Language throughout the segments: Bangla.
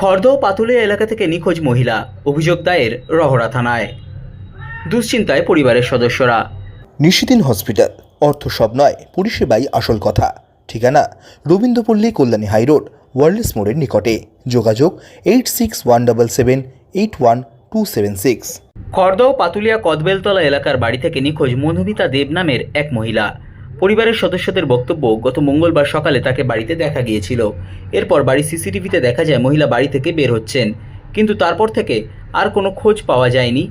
খড়দহ পাতুলিয়া এলাকা থেকে নিখোঁজ মহিলা। অভিযোগ দায়ের রহরা থানায়। দুশ্চিন্তায় পরিবারের সদস্যরা। নিশিদিন হসপিটাল। অর্থ সব নয় পরিষেবাই আসল কথা। ঠিকানা রবীন্দ্রপল্লী কল্যাণী হাইরোড ওয়ার্ল্ডস মোড়ের নিকটে। যোগাযোগ eight six one double seven eight one two seven six. Khardah Patulia Kadbeltala এলাকার বাড়ি থেকে নিখোঁজ মধুমিতা দেব নামের এক মহিলা। পরিবারের সদস্যদের বক্তব্য গত মঙ্গলবার সকালে তাকে বাড়িতে দেখা গিয়েছিল। এরপর বাড়ির সিসিটিভিতে দেখা যায় মহিলা বাড়ি থেকে বের হচ্ছেন। কিন্তু তারপর থেকে আর কোনো খোঁজ পাওয়া যায়নি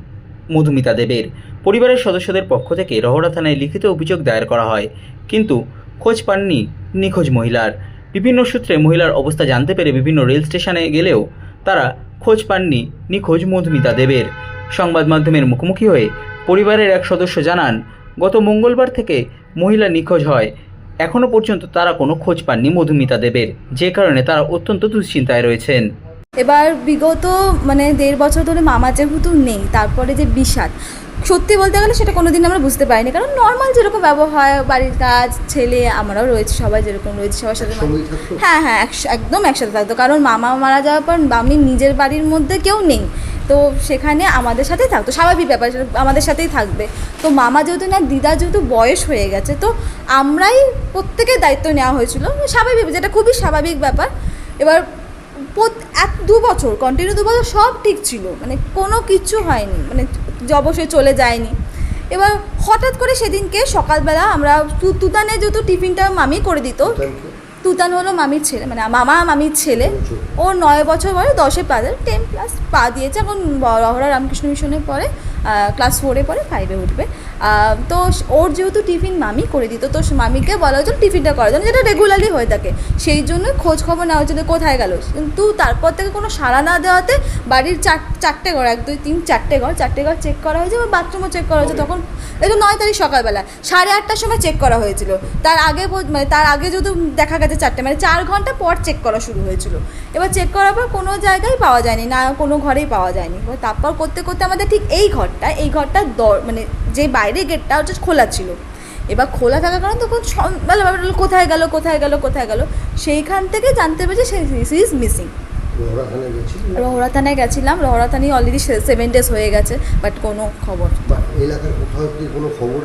মধুমিতা দেবের। পরিবারের সদস্যদের পক্ষ থেকে রহড়া থানায় লিখিত অভিযোগ দায়ের করা হয়। কিন্তু খোঁজ পাননি নিখোঁজ মহিলার। বিভিন্ন সূত্রে মহিলার অবস্থা জানতে পেরে বিভিন্ন রেল স্টেশনে গেলেও তারা খোঁজ পাননি নিখোঁজ মধুমিতা দেবের। সংবাদ মাধ্যমের মুখোমুখি হয়ে পরিবারের এক সদস্য জানান, গত মঙ্গলবার থেকে মহিলা নিখোঁজ হয়। এখনও পর্যন্ত তারা কোনো খোঁজ পাননি মধুমিতা দেবের। যে কারণে তারা অত্যন্ত দুশ্চিন্তায় রয়েছেন। এবার বিগত মানে দেড় বছর ধরে মামা যেহেতু নেই তারপরে যে বিষাদ সত্যি বলতে গেলে সেটা কোনোদিন আমরা বুঝতে পারিনি। কারণ নর্মাল যেরকম ব্যবহার বাড়ির কাজ ছেলে আমরাও রয়েছি সবাই যেরকম রয়েছে সবার সাথে হ্যাঁ হ্যাঁ একস- একদম একসাথে থাকতো। কারণ মামা মারা যাওয়ার পর আমি নিজের বাড়ির মধ্যে কেউ নেই। তো সেখানে আমাদের সাথেই থাকতো। স্বাভাবিক ব্যাপার আমাদের সাথেই থাকবে। তো মামা যেহেতু না, দিদা যেহেতু বয়স হয়ে গেছে, তো আমরাই প্রত্যেকের দায়িত্ব নেওয়া হয়েছিল। স্বাভাবিক, যেটা খুবই স্বাভাবিক ব্যাপার। এবার এক, দু বছর কন্টিনিউ দু বছর সব ঠিক ছিল। মানে কোনো কিচ্ছু হয়নি। মানে অবশ্যই চলে যায়নি। এবার হঠাৎ করে সেদিনকে সকালবেলা আমরা তুতানে যেহেতু টিফিনটা মামি করে দিত তুতান হলো মামির ছেলে মানে মামা মামির ছেলে। ও নয় বছর বয়স দশে পা দেয় টেন প্লাস পা দিয়েছে। এখন রহরা রামকৃষ্ণ মিশনে পড়ে ক্লাস ফোরে পরে ফাইভে উঠবে। তো ওর যেহেতু টিফিন মামি করে দিত, তো মামিকে বলা হয়েছিল টিফিনটা করার জন্য, যেটা রেগুলারলি হয়ে থাকে। সেই জন্য খোঁজ খবর নেওয়া হয়েছিল কোথায় গেল। কিন্তু তারপর থেকে কোনো সাড়া না দেওয়াতে বাড়ির চার চারটে ঘর, এক, দুই, তিন, চারটে ঘর চারটে ঘর চেক করা হয়েছে বা বাথরুমও চেক করা হয়েছে। তখন এই তো নয় তারিখ সকালবেলা সাড়ে আটটার সময় চেক করা হয়েছিল। তার আগে মানে তার আগে যেহেতু দেখা গেছে চারটে মানে চার ঘণ্টা পর চেক করা শুরু হয়েছিল। এবার চেক করার পর কোনো জায়গায় পাওয়া যায়নি, না কোনো ঘরেই পাওয়া যায়নি। তারপর করতে করতে আমাদের ঠিক এই ঘরটা এই ঘরটা দর মানে যে বাইরে গেটটা হচ্ছে খোলা ছিল। এবার খোলা থাকার কারণে তখন ব্যাপারটা হলো কোথায় গেল কোথায় গেল কোথায় গেল? সেইখান থেকে জানতে পেরেছি সে ইজ মিসিং রহরা থানায় গেছিলাম রহরা থানায় অলরেডি সেভেন ডেজ হয়ে গেছে বাট কোনো খবর এলাকার কোনো খবর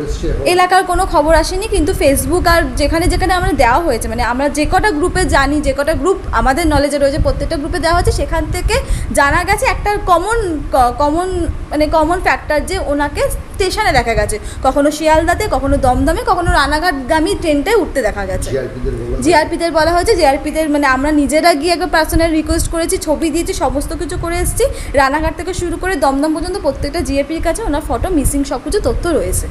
কোনো খবর আসেনি, কিন্তু ফেসবুক আর যেখানে যেখানে আমরা দেওয়া হয়েছে মানে আমরা যে কটা গ্রুপে জানি, যে কটা গ্রুপ আমাদের নলেজে রয়েছে, প্রত্যেকটা গ্রুপে দেওয়া হয়েছে, সেখান থেকে জানা গেছে একটা কমন কমন মানে কমন ফ্যাক্টর যে ওনাকে স্টেশনে দেখা গেছে। কখনো শিয়ালদাতে কখনো দমদমে কখনো রানাঘাটগামী ট্রেনটায় উঠতে দেখা গেছে। জিআরপিদের বলা বলা হয়েছে জিআরপিদের মানে আমরা নিজেরা গিয়ে একবার পার্সোনাল রিকোয়েস্ট করেছি ছবি দিয়েছি সমস্ত কিছু করে এসেছি। রানাঘাট থেকে শুরু করে দমদম পর্যন্ত প্রত্যেকটা জিআরপির কাছে ওনার ফটো মিসিং সব কিছু তথ্য রয়েছে।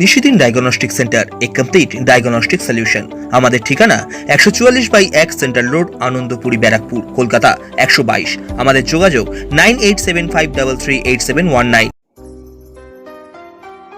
Nishidin diagnostic centre a complete diagnostic solution আমাদের ঠিকানা একশো চুয়াল্লিশ বাই এক সেন্ট্রাল রোড আনন্দপুরি ব্যারাকপুর কলকাতা একশো বাইশ। আমাদের যোগাযোগ nine eight seven five double three eight seven one nine.